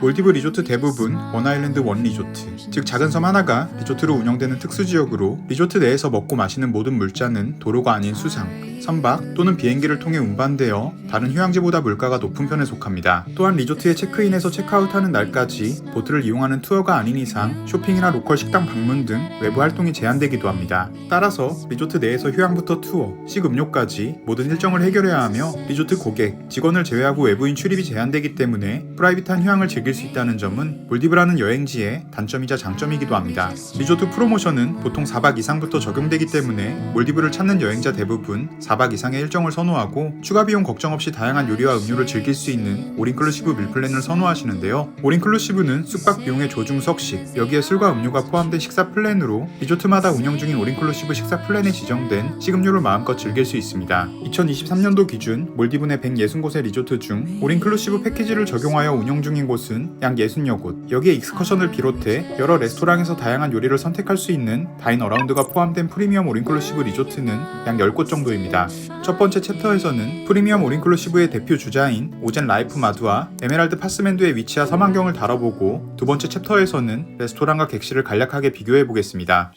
몰디브 리조트 대부분 원아일랜드 원 리조트, 즉 작은 섬 하나가 리조트로 운영되는 특수 지역으로 리조트 내에서 먹고 마시는 모든 물자는 도로가 아닌 수상, 선박 또는 비행기를 통해 운반되어 다른 휴양지보다 물가가 높은 편에 속합니다. 또한 리조트에 체크인해서 체크아웃하는 날까지 보트를 이용하는 투어가 아닌 이상 쇼핑이나 로컬 식당 방문 등 외부 활동이 제한되기도 합니다. 따라서 리조트 내에서 휴양부터 투어, 식음료까지 모든 일정을 해결해야 하며 리조트 고객, 직원을 제외하고 외부인 출입이 제한되기 때문에 프라이빗한 휴양을 즐길 수 있다는 점은 몰디브라는 여행지의 단점이자 장점이기도 합니다. 리조트 프로모션은 보통 4박 이상부터 적용되기 때문에 몰디브를 찾는 여행자 대부분 4박 이상의 일정을 선호하고 추가 비용 걱정 없이 다양한 요리와 음료를 즐길 수 있는 올인클루시브 밀플랜을 선호하시는데요. 올인클루시브는 숙박 비용의 조중 석식, 여기에 술과 음료가 포함된 식사 플랜으로 리조트마다 운영 중인 올인클루시브 식사 플랜에 지정된 식음료를 마음껏 즐길 수 있습니다. 2023년도 기준 몰디브 내 160곳의 리조트 중 올인클루시브 패키지를 적용하여 운영 중인 곳은 약 60여 곳. 여기에 익스커션을 비롯해 여러 레스토랑에서 다양한 요리를 선택할 수 있는 다인 어라운드가 포함된 프리미엄 올인클루시브 리조트는 약 10곳 정도입니다. 첫 번째 챕터에서는 프리미엄 올인클루시브의 대표 주자인 오젠 라이프 마두와 에메랄드 파스맨드의 위치와 섬환경을 다뤄보고 두 번째 챕터에서는 레스토랑과 객실을 간략하게 비교해 보겠습니다.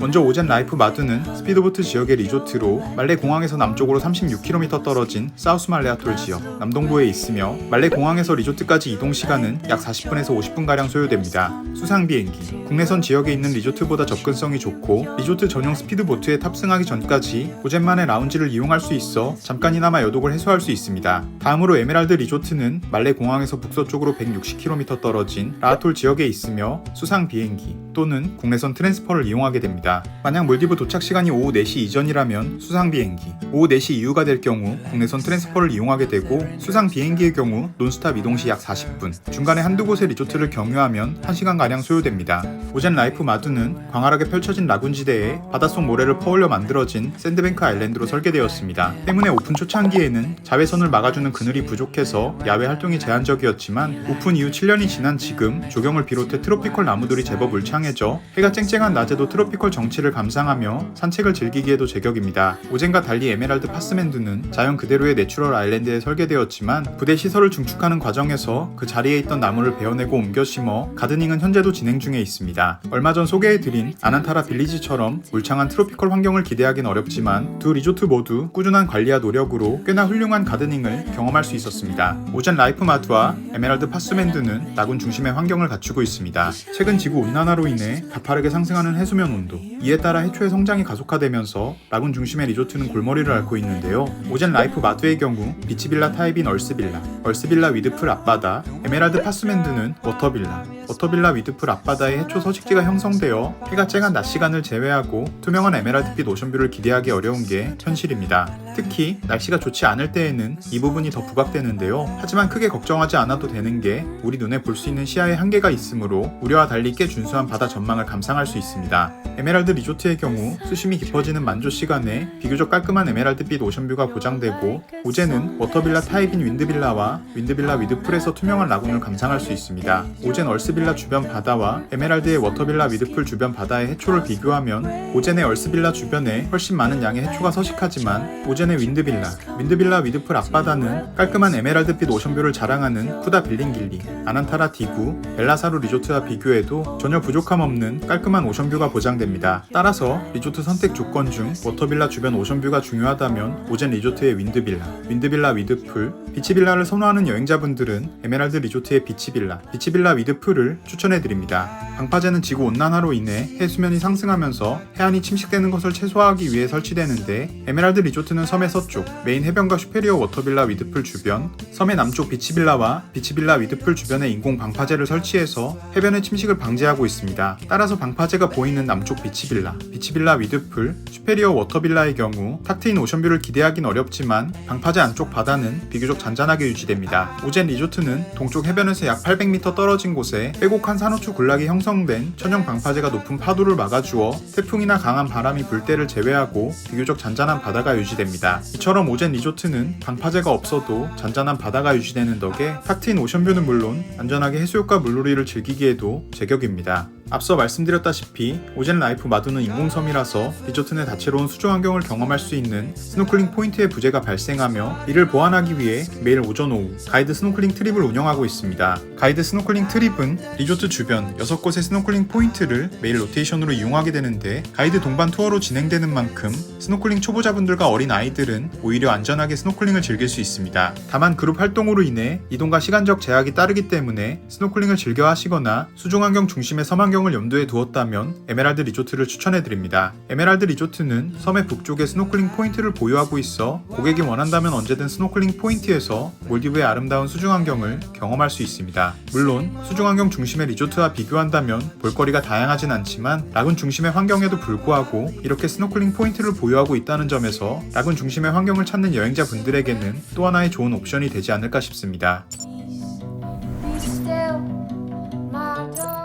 먼저 오젠 라이프 마두는 스피드보트 지역의 리조트로 말레 공항에서 남쪽으로 36km 떨어진 사우스 말레아톨 지역 남동부에 있으며 말레 공항에서 리조트까지 이동 시간은 약 40분에서 50분 가량 소요됩니다. 수상 비행기 국내선 지역에 있는 리조트보다 접근성이 좋고 리조트 전용 스피드보트에 탑승하기 전까지 오젠만의 라운지를 이용할 수 있어 잠깐이나마 여독을 해소할 수 있습니다. 다음으로 에메랄드 리조트는 말레 공항에서 북서쪽으로 160km 떨어진 라아톨 지역에 있으며 수상 비행기 또는 국내선 트랜스퍼를 이용하게 됩니다. 만약 몰디브 도착 시간이 오후 4시 이전이라면 수상 비행기, 오후 4시 이후가 될 경우 국내선 트랜스퍼를 이용하게 되고 수상 비행기의 경우 논스탑 이동 시 약 40분, 중간에 한두 곳의 리조트를 경유하면 1시간 가량 소요됩니다. 오젠 라이프 마두는 광활하게 펼쳐진 라군 지대에 바닷속 모래를 퍼올려 만들어진 샌드뱅크 아일랜드로 설계되었습니다. 때문에 오픈 초창기에는 자외선을 막아주는 그늘이 부족해서 야외 활동이 제한적이었지만 오픈 이후 7년이 지난 지금 조경을 비롯해 트로피컬 나무들이 제법 울창해져 해가 쨍쨍한 낮에도 트로피컬 정 치를 감상하며 산책을 즐기기에도 제격입니다. 오젠과 달리 에메랄드 파스맨드는 자연 그대로의 내추럴 아일랜드에 설계되었지만 부대 시설을 중축하는 과정에서 그 자리에 있던 나무를 베어내고 옮겨 심어 가드닝은 현재도 진행 중에 있습니다. 얼마 전 소개해드린 아난타라 빌리지처럼 울창한 트로피컬 환경을 기대하긴 어렵지만 두 리조트 모두 꾸준한 관리와 노력으로 꽤나 훌륭한 가드닝을 경험할 수 있었습니다. 오젠 라이프 마두와 에메랄드 파스맨드는 나군 중심의 환경을 갖추고 있습니다. 최근 지구 온난화로 인해 가파르게 상승하는 해수면 온도, 이에 따라 해초의 성장이 가속화되면서 라군 중심의 리조트는 골머리를 앓고 있는데요. 오젠 라이프 마두의 경우 비치빌라 타입인 얼스빌라, 얼스빌라 위드풀 앞바다, 에메랄드 파스맨드는 워터빌라, 워터빌라 위드풀 앞바다의 해초 서식지가 형성되어 해가 쨍한 낮 시간을 제외하고 투명한 에메랄드빛 오션뷰를 기대하기 어려운 게 현실입니다. 특히 날씨가 좋지 않을 때에는 이 부분이 더 부각되는데요. 하지만 크게 걱정하지 않아도 되는 게 우리 눈에 볼 수 있는 시야에 한계가 있으므로 우려와 달리 꽤 준수한 바다 전망을 감상할 수 있습니다. 에메랄드 리조트의 경우 수심이 깊어지는 만조 시간에 비교적 깔끔한 에메랄드빛 오션뷰가 보장되고 오젠은 워터빌라 타입인 윈드빌라와 윈드빌라 위드풀에서 투명한 라군을 감상할 수 있습니다. 오젠 얼스빌라 주변 바다와 에메랄드의 워터빌라 위드풀 주변 바다의 해초를 비교하면 오젠의 얼스빌라 주변에 훨씬 많은 양의 해초가 서식하지만 오젠의 윈드빌라, 윈드빌라 위드풀 앞바다는 깔끔한 에메랄드빛 오션뷰를 자랑하는 쿠다 빌링길리, 아난타라 디구, 벨라사루 리조트와 비교해도 전혀 부족함 없는 깔끔한 오션뷰가 보장됩니다. 따라서 리조트 선택 조건 중 워터빌라 주변 오션뷰가 중요하다면 오젠 리조트의 윈드빌라, 윈드빌라 위드풀, 비치빌라를 선호하는 여행자분들은 에메랄드 리조트의 비치빌라, 비치빌라 위드풀을 추천해드립니다. 방파제는 지구 온난화로 인해 해수면이 상승하면서 해안이 침식되는 것을 최소화하기 위해 설치되는데 에메랄드 리조트는 섬의 서쪽, 메인 해변과 슈페리어 워터빌라 위드풀 주변, 섬의 남쪽 비치빌라와 비치빌라 위드풀 주변에 인공 방파제를 설치해서 해변의 침식을 방지하고 있습니다. 따라서 방파제가 보이는 남쪽 비치 빌라, 비치빌라 위드풀, 슈페리어 워터빌라의 경우 탁 트인 오션뷰를 기대하긴 어렵지만 방파제 안쪽 바다는 비교적 잔잔하게 유지됩니다. 오젠 리조트는 동쪽 해변에서 약 800m 떨어진 곳에 빼곡한 산호초 군락이 형성된 천연 방파제가 높은 파도를 막아주어 태풍이나 강한 바람이 불 때를 제외하고 비교적 잔잔한 바다가 유지됩니다. 이처럼 오젠 리조트는 방파제가 없어도 잔잔한 바다가 유지되는 덕에 탁 트인 오션뷰는 물론 안전하게 해수욕과 물놀이를 즐기기에도 제격입니다. 앞서 말씀드렸다시피 오젠 라이프 마두는 인공섬이라서 리조트 내 다채로운 수중 환경을 경험할 수 있는 스노클링 포인트의 부재가 발생하며 이를 보완하기 위해 매일 오전 오후 가이드 스노클링 트립을 운영하고 있습니다. 가이드 스노클링 트립은 리조트 주변 6곳의 스노클링 포인트를 매일 로테이션으로 이용하게 되는데 가이드 동반 투어로 진행되는 만큼 스노클링 초보자분들과 어린 아이들은 오히려 안전하게 스노클링을 즐길 수 있습니다. 다만 그룹 활동으로 인해 이동과 시간적 제약이 따르기 때문에 스노클링을 즐겨 하시거나 수중 환경 중심의 섬 환경을 염두에 두었다면 에메랄드 리조트를 추천해 드립니다. 에메랄드 리조트는 섬의 북쪽에 스노클링 포인트를 보유하고 있어 고객이 원한다면 언제든 스노클링 포인트에서 몰디브의 아름다운 수중 환경을 경험할 수 있습니다. 물론 수중 환경 중심의 리조트와 비교한다면 볼거리가 다양하진 않지만 라군 중심의 환경에도 불구하고 이렇게 스노클링 포인트를 보유 하고 있다는 점에서 라군 중심의 환경을 찾는 여행자분들에게는 또 하나의 좋은 옵션이 되지 않을까 싶습니다.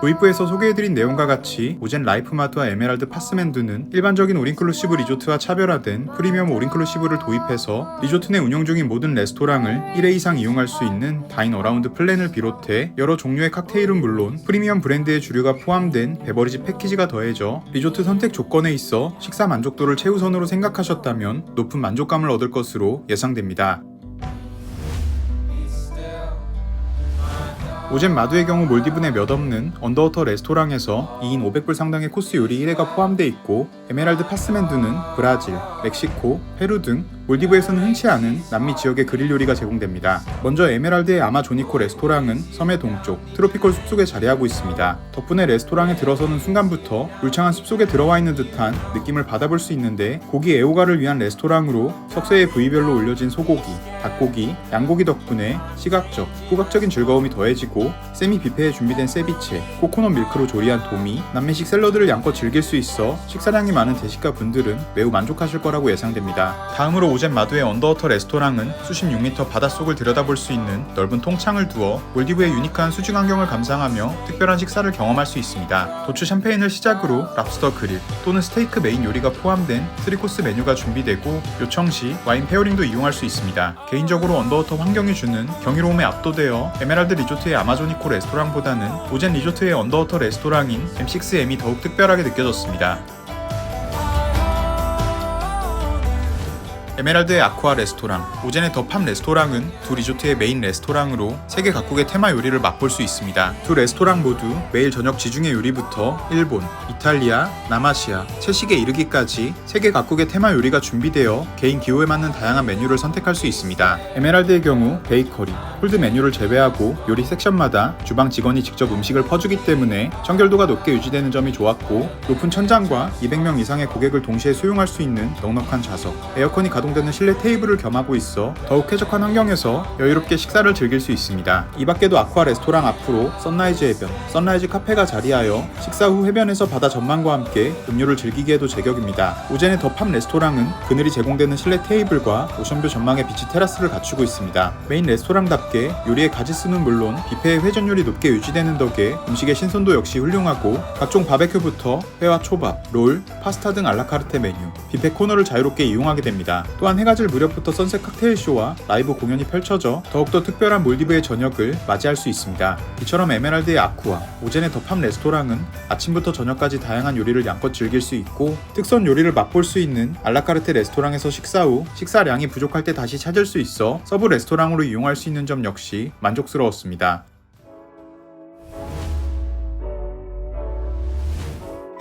도입부에서 소개해드린 내용과 같이 오젠 라이프마트와 에메랄드 파스맨드는 일반적인 올인클루시브 리조트와 차별화된 프리미엄 올인클루시브를 도입해서 리조트 내 운영 중인 모든 레스토랑을 1회 이상 이용할 수 있는 다인 어라운드 플랜을 비롯해 여러 종류의 칵테일은 물론 프리미엄 브랜드의 주류가 포함된 베버리지 패키지가 더해져 리조트 선택 조건에 있어 식사 만족도를 최우선으로 생각하셨다면 높은 만족감을 얻을 것으로 예상됩니다. 오젠 마두의 경우 몰디브 내몇 없는 언더워터 레스토랑에서 2인 500불 상당의 코스 요리 1회가 포함되어 있고 에메랄드 파스맨두는 브라질, 멕시코, 페루 등 몰디브에서는 흔치 않은 남미 지역의 그릴 요리가 제공됩니다. 먼저 에메랄드의 아마조니코 레스토랑은 섬의 동쪽 트로피컬 숲속에 자리하고 있습니다. 덕분에 레스토랑에 들어서는 순간부터 울창한 숲속에 들어와 있는 듯한 느낌을 받아볼 수 있는데 고기 애호가를 위한 레스토랑으로 석쇠의 부위별로 올려진 소고기, 닭고기, 양고기 덕분에 시각적, 후각적인 즐거움이 더해지고 세미 뷔페에 준비된 세비체, 코코넛 밀크로 조리한 도미, 남미식 샐러드를 양껏 즐길 수 있어 식사량이 많은 대식가 분들은 매우 만족하실 거라고 예상됩니다. 다음으로 오젠 마두의 언더워터 레스토랑은 수십 6m 바닷속을 들여다볼 수 있는 넓은 통창을 두어 몰디브의 유니크한 수중 환경을 감상하며 특별한 식사를 경험할 수 있습니다. 도추 샴페인을 시작으로 랍스터 그릴 또는 스테이크 메인 요리가 포함된 3코스 메뉴가 준비되고 요청 시 와인 페어링도 이용할 수 있습니다. 개인적으로 언더워터 환경이 주는 경이로움에 압도되어 에메랄드 리조트의 아마조니코 레스토랑보다는 오젠 리조트의 언더워터 레스토랑인 M6M이 더욱 특별하게 느껴졌습니다. 에메랄드의 아쿠아 레스토랑, 오젠의 더팜 레스토랑은 두 리조트의 메인 레스토랑으로 세계 각국의 테마 요리를 맛볼 수 있습니다. 두 레스토랑 모두 매일 저녁 지중해 요리부터 일본, 이탈리아, 남아시아, 채식에 이르기까지 세계 각국의 테마 요리가 준비되어 개인 기호에 맞는 다양한 메뉴를 선택할 수 있습니다. 에메랄드의 경우 베이커리, 홀드 메뉴를 제외하고 요리 섹션마다 주방 직원이 직접 음식을 퍼주기 때문에 청결도가 높게 유지되는 점이 좋았고 높은 천장과 200명 이상의 고객을 동시에 수용할 수 있는 넉넉한 좌석, 에어컨이 가동 되는 실내 테이블을 겸하고 있어 더욱 쾌적한 환경에서 여유롭게 식사를 즐길 수 있습니다. 이 밖에도 아쿠아 레스토랑 앞으로 선라이즈 해변, 선라이즈 카페가 자리하여 식사 후 해변에서 바다 전망과 함께 음료를 즐기기에도 제격입니다. 오젠의 더팜 레스토랑은 그늘이 제공되는 실내 테이블과 오션뷰 전망의 비치 테라스를 갖추고 있습니다. 메인 레스토랑답게 요리의 가지수는 물론 뷔페의 회전율이 높게 유지되는 덕에 음식의 신선도 역시 훌륭하고 각종 바베큐부터 회와 초밥, 롤, 파스타 등 알라카르테 메뉴, 뷔페 코너를 자유롭게 이용하게 됩니다. 또한 해가 질 무렵부터 선셋 칵테일 쇼와 라이브 공연이 펼쳐져 더욱더 특별한 몰디브의 저녁을 맞이할 수 있습니다. 이처럼 에메랄드의 아쿠아, 오젠의 더팜 레스토랑은 아침부터 저녁까지 다양한 요리를 양껏 즐길 수 있고 특선 요리를 맛볼 수 있는 알라카르테 레스토랑에서 식사 후 식사량이 부족할 때 다시 찾을 수 있어 서브 레스토랑으로 이용할 수 있는 점 역시 만족스러웠습니다.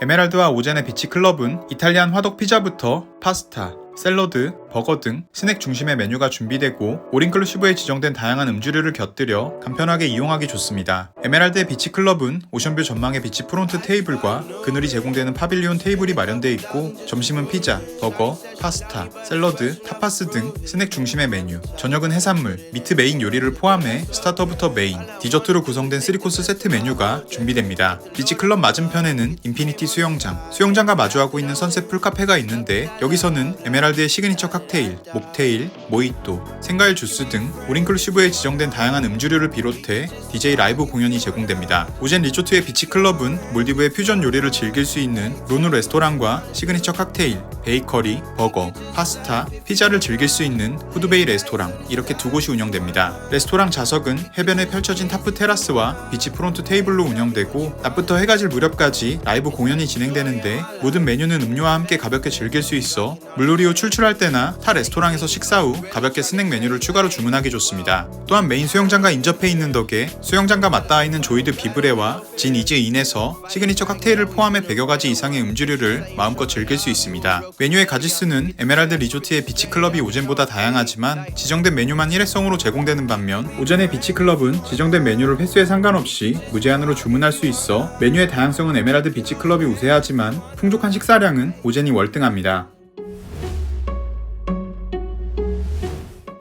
에메랄드와 오젠의 비치 클럽은 이탈리안 화덕 피자부터 파스타, 샐러드, 버거 등 스낵 중심의 메뉴가 준비되고 올인클루시브에 지정된 다양한 음주류를 곁들여 간편하게 이용하기 좋습니다. 에메랄드의 비치 클럽은 오션뷰 전망의 비치 프론트 테이블과 그늘이 제공되는 파빌리온 테이블이 마련되어 있고 점심은 피자, 버거, 파스타, 샐러드, 타파스 등 스낵 중심의 메뉴, 저녁은 해산물, 미트 메인 요리를 포함해 스타터부터 메인, 디저트로 구성된 3코스 세트 메뉴가 준비됩니다. 비치 클럽 맞은편에는 인피니티 수영장, 수영장과 마주하고 있는 선셋 풀 카페가 있는데 여기서는 에메랄드의 시그니처 칵테일 칵테일, 목테일, 모히또, 생과일 주스 등 올인클루시브에 지정된 다양한 음주류를 비롯해 DJ 라이브 공연이 제공됩니다. 오젠 리조트의 비치 클럽은 몰디브의 퓨전 요리를 즐길 수 있는 로누 레스토랑과 시그니처 칵테일, 베이커리, 버거, 파스타, 피자를 즐길 수 있는 후드베이 레스토랑 이렇게 두 곳이 운영됩니다. 레스토랑 좌석은 해변에 펼쳐진 타프 테라스와 비치 프론트 테이블로 운영되고 낮부터 해가 질 무렵까지 라이브 공연이 진행되는데 모든 메뉴는 음료와 함께 가볍게 즐길 수 있어 물놀이 후 출출할 때나 타 레스토랑에서 식사 후 가볍게 스낵 메뉴를 추가로 주문하기 좋습니다. 또한 메인 수영장과 인접해 있는 덕에 수영장과 맞닿아 있는 조이드 비브레와 진 이즈 인에서 시그니처 칵테일을 포함해 100여 가지 이상의 음주류를 마음껏 즐길 수 있습니다. 메뉴의 가지수는 에메랄드 리조트의 비치 클럽이 오젠보다 다양하지만 지정된 메뉴만 일회성으로 제공되는 반면 오전의 비치 클럽은 지정된 메뉴를 횟수에 상관없이 무제한으로 주문할 수 있어 메뉴의 다양성은 에메랄드 비치 클럽이 우세하지만 풍족한 식사량은 오젠이 월등합니다.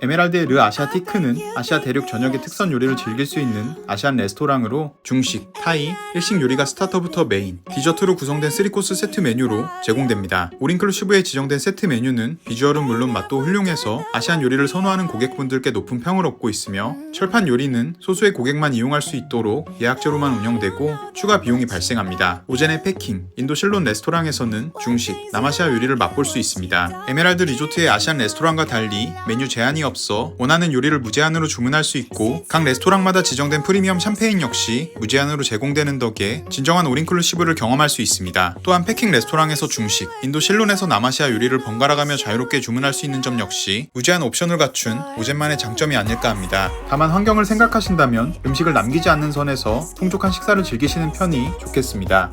에메랄드의 르 아시아티크는 아시아 대륙 전역의 특선 요리를 즐길 수 있는 아시안 레스토랑으로 중식, 타이, 일식 요리가 스타터부터 메인, 디저트로 구성된 3코스 세트 메뉴로 제공됩니다. 올인클루시브에 지정된 세트 메뉴는 비주얼은 물론 맛도 훌륭해서 아시안 요리를 선호하는 고객분들께 높은 평을 얻고 있으며 철판 요리는 소수의 고객만 이용할 수 있도록 예약제로만 운영되고 추가 비용이 발생합니다. 오젠의 패킹, 인도 실론 레스토랑에서는 중식, 남아시아 요리를 맛볼 수 있습니다. 에메랄드 리조트의 아시안 레스토랑과 달리 메뉴 제한이 없어 원하는 요리를 무제한으로 주문할 수 있고 각 레스토랑마다 지정된 프리미엄 샴페인 역시 무제한으로 제공되는 덕에 진정한 올인클루시브를 경험할 수 있습니다. 또한 패킹 레스토랑에서 중식, 인도 실론에서 남아시아 요리를 번갈아가며 자유롭게 주문할 수 있는 점 역시 무제한 옵션을 갖춘 오젠만의 장점이 아닐까 합니다. 다만 환경을 생각하신다면 음식을 남기지 않는 선에서 풍족한 식사를 즐기시는 편이 좋겠습니다.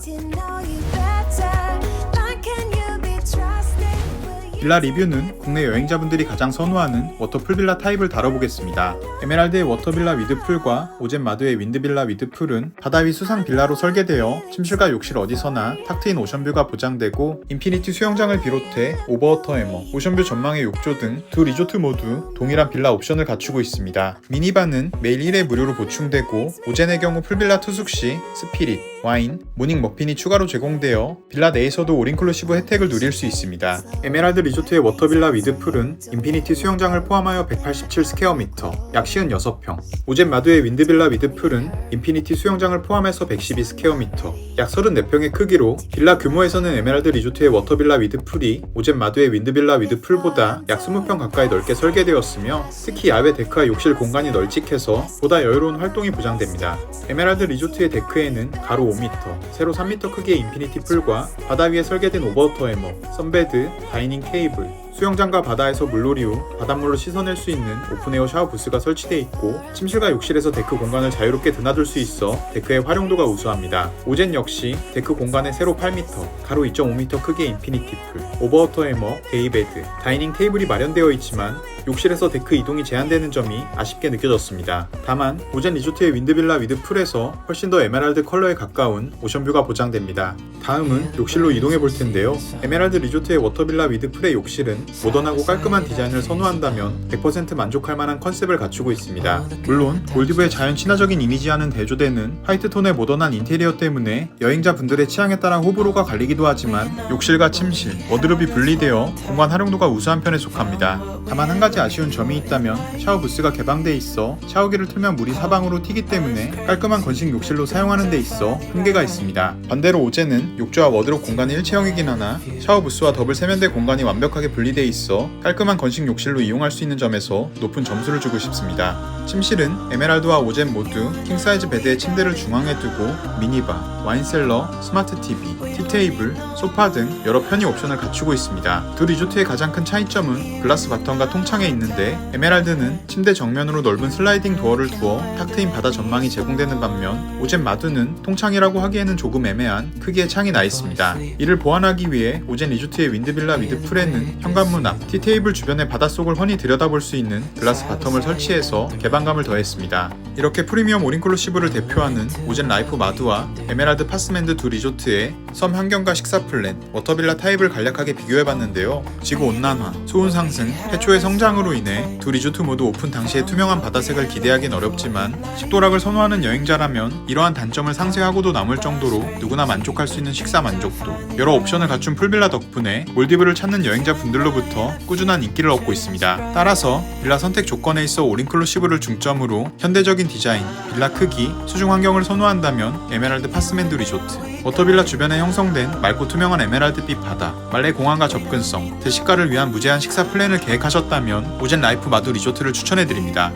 빌라 리뷰는 국내 여행자분들이 가장 선호하는 워터풀 빌라 타입을 다뤄보겠습니다. 에메랄드의 워터빌라 위드풀과 오젠 마드의 윈드빌라 위드풀은 바다 위 수상 빌라로 설계되어 침실과 욕실 어디서나 탁 트인 오션뷰가 보장되고 인피니티 수영장을 비롯해 오버워터 해머, 오션뷰 전망의 욕조 등 두 리조트 모두 동일한 빌라 옵션을 갖추고 있습니다. 미니바는 매일 1회 무료로 보충되고 오젠의 경우 풀빌라 투숙 시 스피릿, 와인, 모닝 머핀이 추가로 제공되어 빌라 내에서도 올인클루시브 혜택을 누릴 수 있습니다. 에메랄드 리조트의 워터빌라 위드풀은 인피니티 수영장을 포함하여 187스퀘어미터, 약 56평. 오젠 마두의 윈드빌라 위드풀은 인피니티 수영장을 포함해서 112스퀘어미터, 약 34평의 크기로 빌라 규모에서는 에메랄드 리조트의 워터빌라 위드풀이 오젠 마두의 윈드빌라 위드풀보다 약 20평 가까이 넓게 설계되었으며 특히 야외 데크와 욕실 공간이 널찍해서 보다 여유로운 활동이 보장됩니다. 에메랄드 리조트의 데크에는 가로 5m, 세로 3m 크기의 인피니티 풀과 바다 위에 설계된 오버워터 해머, 선베드, 다이닝 케이 블, 수영장과 바다에서 물놀이 후 바닷물로 씻어낼 수 있는 오픈에어 샤워 부스가 설치되어 있고 침실과 욕실에서 데크 공간을 자유롭게 드나들 수 있어 데크의 활용도가 우수합니다. 오젠 역시 데크 공간의 세로 8m, 가로 2.5m 크기의 인피니티 풀, 오버워터 해머, 데이베드, 다이닝 테이블이 마련되어 있지만 욕실에서 데크 이동이 제한되는 점이 아쉽게 느껴졌습니다. 다만 오젠 리조트의 윈드빌라 위드 풀에서 훨씬 더 에메랄드 컬러에 가까운 오션뷰가 보장됩니다. 다음은 욕실로 이동해 볼 텐데요. 에메랄드 리조트의 워터빌라 위드 풀의 욕실은 모던하고 깔끔한 디자인을 선호한다면 100% 만족할 만한 컨셉을 갖추고 있습니다. 물론 몰디브의 자연 친화적인 이미지와는 대조되는 화이트톤의 모던한 인테리어 때문에 여행자분들의 취향에 따라 호불호가 갈리기도 하지만 욕실과 침실, 워드롭이 분리되어 공간 활용도가 우수한 편에 속합니다. 다만 한 가지 아쉬운 점이 있다면 샤워 부스가 개방돼 있어 샤워기를 틀면 물이 사방으로 튀기 때문에 깔끔한 건식 욕실로 사용하는 데 있어 한계가 있습니다. 반대로 오젠은 욕조와 워드롭 공간이 일체형이긴 하나 샤워 부스와 더블 세면대 공간이 완벽하게 분리 돼 있어 깔끔한 건식 욕실로 이용할 수 있는 점에서 높은 점수를 주고 싶습니다. 침실은 에메랄드와 오젠 모두 킹사이즈 베드에 침대를 중앙에 두고 미니바, 와인셀러, 스마트 TV, 티테이블, 소파 등 여러 편의 옵션을 갖추고 있습니다. 두 리조트의 가장 큰 차이점은 글라스 바텀과 통창에 있는데 에메랄드는 침대 정면으로 넓은 슬라이딩 도어를 두어 탁 트인 바다 전망이 제공되는 반면 오젠 마두는 통창이라고 하기에는 조금 애매한 크기의 창이 나 있습니다. 이를 보완하기 위해 오젠 리조트의 윈드빌라 위드풀에는 현관문 앞 티테이블 주변의 바닷속을 훤히 들여다볼 수 있는 글라스 바텀을 설치해서 개방감을 더했습니다. 이렇게 프리미엄 올인클루시브를 대표하는 오젠 라이프 마두와 에메랄드 파스맨드 두 리조트의 섬 환경과 식사 플랜, 워터빌라 타입을 간략하게 비교해봤는데요. 지구 온난화, 수온 상승, 해초의 성장으로 인해 두 리조트 모두 오픈 당시의 투명한 바다색을 기대하긴 어렵지만 식도락을 선호하는 여행자라면 이러한 단점을 상쇄하고도 남을 정도로 누구나 만족할 수 있는 식사 만족도, 여러 옵션을 갖춘 풀빌라 덕분에 몰디브를 찾는 여행자분들로 분들로부터 꾸준한 인기를 얻고 있습니다. 따라서 빌라 선택 조건에 있어 올인클루시브를 중점으로 현대적인 디자인, 빌라 크기, 수중 환경을 선호한다면 에메랄드 파스맨드 리조트, 워터빌라 주변에 형성된 맑고 투명한 에메랄드빛 바다, 말레 공항과 접근성, 대식가를 위한 무제한 식사 플랜을 계획하셨다면 오젠 라이프 마두 리조트를 추천해드립니다.